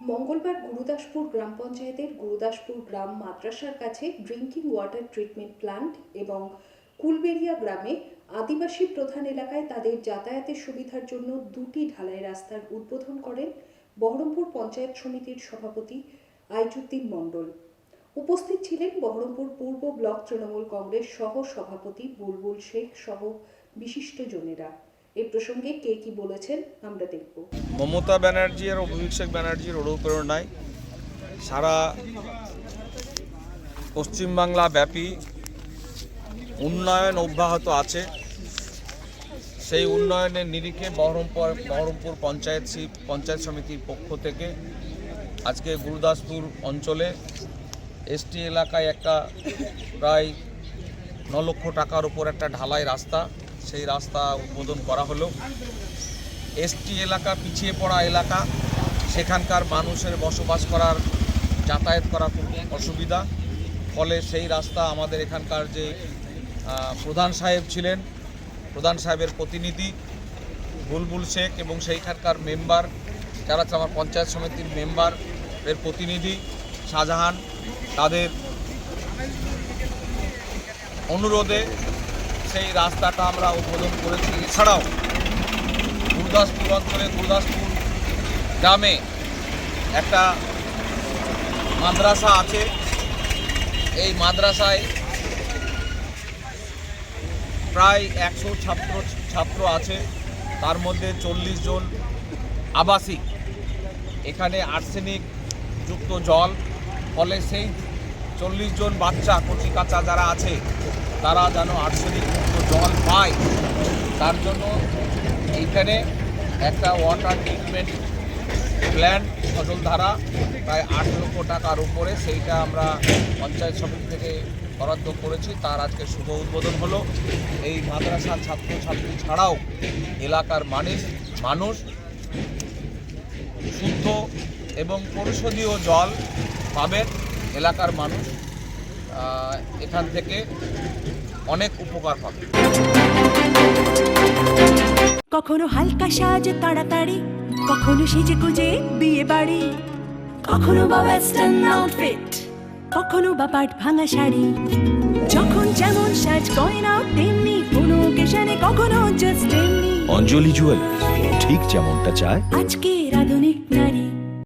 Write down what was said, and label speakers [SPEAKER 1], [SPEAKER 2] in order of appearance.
[SPEAKER 1] মঙ্গলবার গুরুদাসপুর গ্রাম পঞ্চায়েতের গুরুদাসপুর গ্রাম মাদ্রাসার কাছে ড্রিঙ্কিং ওয়াটার ট্রিটমেন্ট প্ল্যান্ট এবং কুলবেরিয়া গ্রামে আদিবাসী প্রধান এলাকায় তাদের যাতায়াতের সুবিধার জন্য দুটি ঢালাই রাস্তার উদ্বোধন করেন বহরমপুর পঞ্চায়েত সমিতির সভাপতি আইজুদ্দিন মণ্ডল। উপস্থিত ছিলেন বহরমপুর পূর্ব ব্লক তৃণমূল কংগ্রেস সহ সভাপতি বুলবুল শেখ সহ বিশিষ্টজনেরা এ প্রসঙ্গে কে কি বলেছেন আমরা দেখব।
[SPEAKER 2] মমতা ব্যানার্জি আর অভিষেক ব্যানার্জির অনুপ্রেরণায় সারা পশ্চিমবাংলা ব্যাপী উন্নয়ন অব্যাহত আছে। সেই উন্নয়নের নিরিখে বহরমপুর বহরমপুর পঞ্চায়েত পঞ্চায়েত সমিতির পক্ষ থেকে আজকে গুরুদাসপুর অঞ্চলে এসটি এলাকায় একটা প্রায় ন লক্ষ টাকার উপর একটা ঢালাই রাস্তা সেই রাস্তা উদ্বোধন করা হলো। এসটি এলাকা, পিছিয়ে পড়া এলাকা, সেখানকার মানুষের বসবাস করার, যাতায়াত করা খুব অসুবিধা। ফলে সেই রাস্তা আমাদের এখানকার যে প্রধান সাহেব ছিলেন, প্রধান সাহেবের প্রতিনিধি বুলবুল শেখ এবং সেইখানকার মেম্বার, যারা আমার পঞ্চায়েত সমিতির মেম্বার এর প্রতিনিধি শাহজাহান, তাদের অনুরোধে সেই রাস্তাটা আমরা উদ্বোধন করেছি। এছাড়াও গুরুদাসপুর অঞ্চলে গুরুদাসপুর গ্রামে একটা মাদ্রাসা আছে। এই মাদ্রাসায় প্রায় একশো ছাত্র ছাত্র আছে। তার মধ্যে চল্লিশ জন আবাসিক। এখানে আর্সেনিক যুক্ত জল। ফলে সেই চল্লিশ জন বাচ্চা কচি কাঁচা যারা আছে তারা যেন আর্সেনিক মুক্ত জল পায়। তার জন্য এইখানে একটা ওয়াটার ট্রিটমেন্ট প্ল্যান ফসলধারা প্রায় আট লক্ষ টাকার উপরে সেইটা আমরা পঞ্চায়েত সমিতি থেকে বরাদ্দ করেছি। তার আজকে শুভ উদ্বোধন হলো। এই মাদ্রাসার ছাত্রছাত্রী ছাড়াও এলাকার মানুষ মানুষ, শুদ্ধ এবং পরিশোধীয় জল পাবেন এলাকার মানুষ। এখান থেকে অনেক উপকার পাবে
[SPEAKER 3] কখনো হালকা সাজ তাড়াতাড়ি কখনো সেজে গুজে বিয়ে বাড়ি কখনো বা ওয়েস্টার্ন আউটফিট কখনো বা পাট ভাঙা শাড়ি। যখন যেমন সাজ গয়না তেমনি কোনো অকেশনে কখনো জাস্ট তেমনি।
[SPEAKER 4] অঞ্জলি জুয়েলার্স ঠিক যেমনটা চায়।
[SPEAKER 3] আজকের আধুনিক নারী।